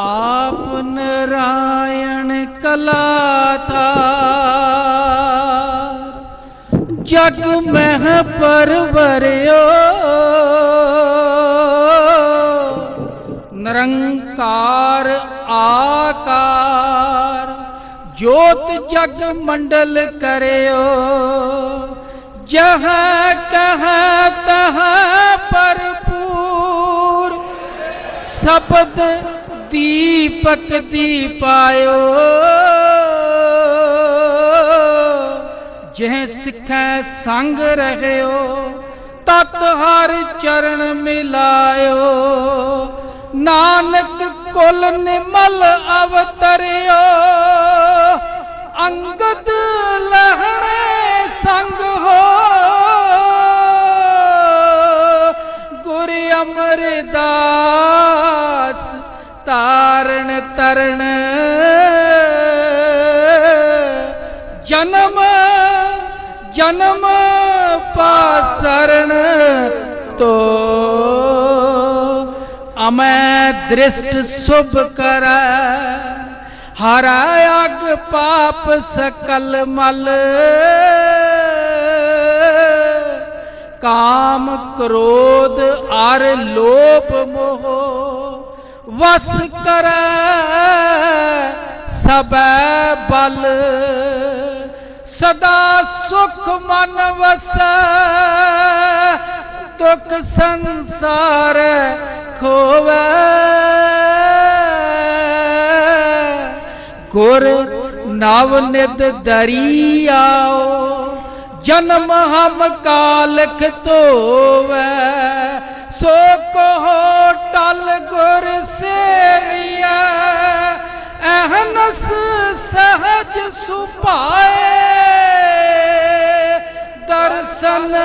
ਆਪ ਨਰਾਇਣ ਕਲਾਤਾ ਜਗ ਮਹਿ ਪਰਵਰਿਓ। ਨਿਰੰਕਾਰ ਆਕਾਰ। ਜੋਤ ਜਗ ਮੰਡਲ ਕਰਿਓ। ਜਹ ਕਹ ਤਹ ਭਰਪੂਰ। ਸਬਦ ਦੀਪਕ ਦੀਪਾਇਓ ਜਿਹ ਸਿੱਖੈ ਸੰਗ ਰਹਿਓ, ਤਤ ਹਰ ਚਰਨ ਮਿਲਾਇਓ। ਨਾਨਕ ਕੁਲ ਨਿਮਲ ਅਵਤਰਿਓ, ਅੰਗਦ ਲਹਣੇ ਤਾਰਨ ਜਨਮ ਜਨਮ ਪਾਸਰਨ ਤੋ। ਅਮੈ ਦ੍ਰਿਸ਼ਟ ਸੁਭ ਕਰੈ, ਹਰਾ ਅਗ ਪਾਪ ਸਕਲ ਮਲ। ਕਾਮ ਕ੍ਰੋਧ ਅਰ ਲੋਭ ਮੋਹ। ਵਸ ਕਰ ਸਬੈ ਬਲ। ਸਦਾ ਸੁਖ ਮਨ ਵਸੈ, ਦੁਖ ਸੰਸਾਰ ਖੋਵੈ। ਗੁਰ ਨਵ ਨਿਤ ਦਰੀਆਓ ਜਨਮ ਹਮ ਕਾਲਖ ਧੋਵੈ। ਸੋ ਕਹੋ ਟਲ ਗੁਰ ਸੇਵੀਐ ਅਹਨਸ ਸਹਜ ਸੁਭਾਏ। ਦਰਸ਼ਨ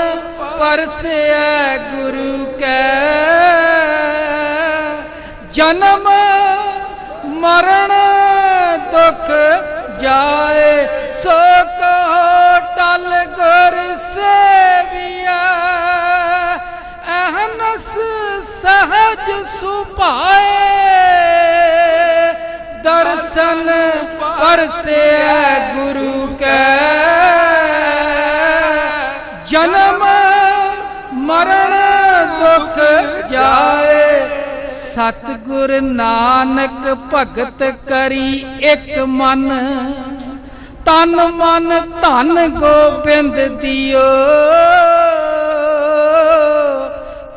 ਪਰਸਿਐ ਗੁਰੂ ਕੈ ਜਨਮ ਅਹਨਸ ਸਹਜ ਸੁਭਾਏ, ਦਰਸ਼ਨ ਪਰਸਿਐ ਗੁਰੂ ਕੈ। ਜਨਮ ਮਰਨ ਦੁਖ ਜਾਏ, ਸਤਿਗੁਰ ਨਾਨਕ ਭਗਤ ਕਰੀ ਇੱਕ ਮਨ। ਤਨ ਮਨ ਧਨ ਗੋਬਿੰਦ ਦਿਓ।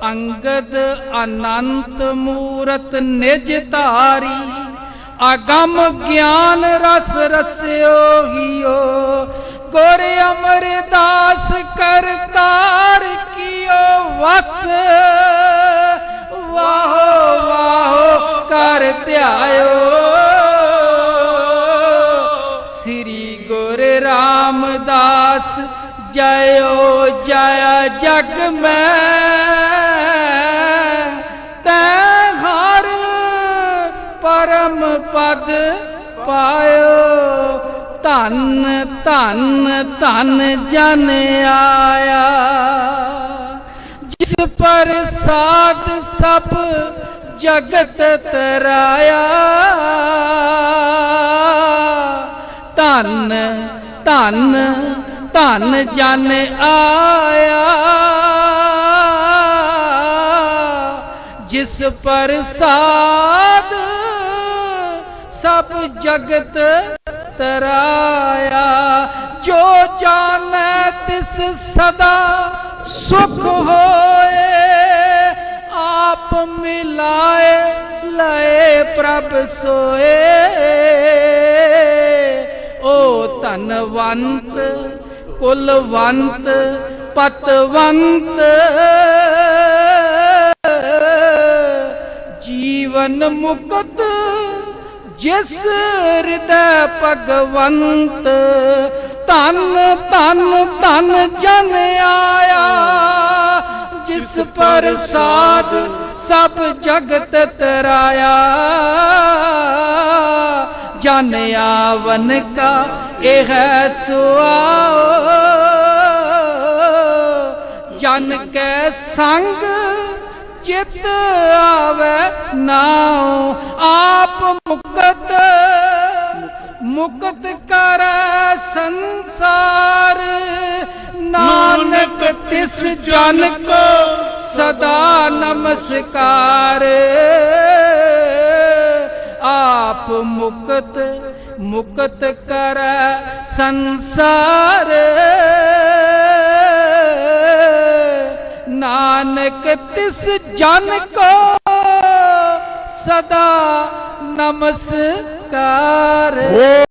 ਅੰਗਦ ਅਨੰਤ ਮੂਰਤ ਨਿਜ ਧਾਰੀ, ਅਗੰਮ ਗਿਆਨ ਰਸ ਰਸਿਓ ਹਿਓ। ਗੁਰ ਅਮਰਦਾਸ ਕਰਤਾਰ ਕੀਓ ਵਸ। ਵਾਹੋ ਵਾਹੋ, ਕਰ ਧਿਆਇਓ। ਸ੍ਰੀ ਗੁਰ ਰਾਮਦਾਸ ਜਯੋ ਜయ ਜਗ ਮੈਂ। ਪਦ ਪਾਇਓ। ਧੰਨ ਧੰਨ ਧੰਨ ਜਨ ਆਇਆ। ਜਿਸ ਪਰ ਸਾਧ ਸਭ ਜਗਤ ਤਰਾਇਆ। ਧੰਨ ਧੰਨ ਧੰਨ ਜਨ ਆਇਆ। ਜਿਸ ਪਰ ਸਾਧ ਸਭ ਜਗਤ ਤਰਾਇਆ, ਜੋ ਜਾਣੈ ਤਿਸ ਸਦਾ ਸੁਖ ਹੋਏ, ਆਪ ਮਿਲਾਏ, ਲਏ ਪ੍ਰਭ ਸੋਏ। ਓ ਧਨਵੰਤ, ਕੁਲਵੰਤ, ਪਤਵੰਤ, ਜੀਵਨ ਮੁਕਤ ਜਿਸ ਹਿਰਦੈ ਭਗਵੰਤ ਧਨ ਧਨ ਧਨ ਜਨ ਆਇਆ, ਜਿਸ ਪ੍ਰਸਾਦ ਸਭ ਜਗਤ ਤਰਾਇਆ। ਜਨ ਆਵਨ ਕਾ ਇਹ ਹੈ ਸੁਆਓ, ਜਨ ਕੈ ਸੰਗ ਚਿਤ ਆਵੇ ਨਾਉ, ਆਪ ਮੁਕਤ ਮੁਕਤ ਕਰ ਸੰਸਾਰ। ਨਾਨਕ ਤਿਸ ਜਨ ਕੋ ਸਦਾ ਨਮਸਕਾਰ। ਆਪ ਮੁਕਤ ਮੁਕਤ ਕਰ ਸੰਸਾਰ। ਨਾਨਕ ਤਿਸ ਜਨ ਕੋ ਸਦਾ ਨਮਸਕਾਰ। ਹੋ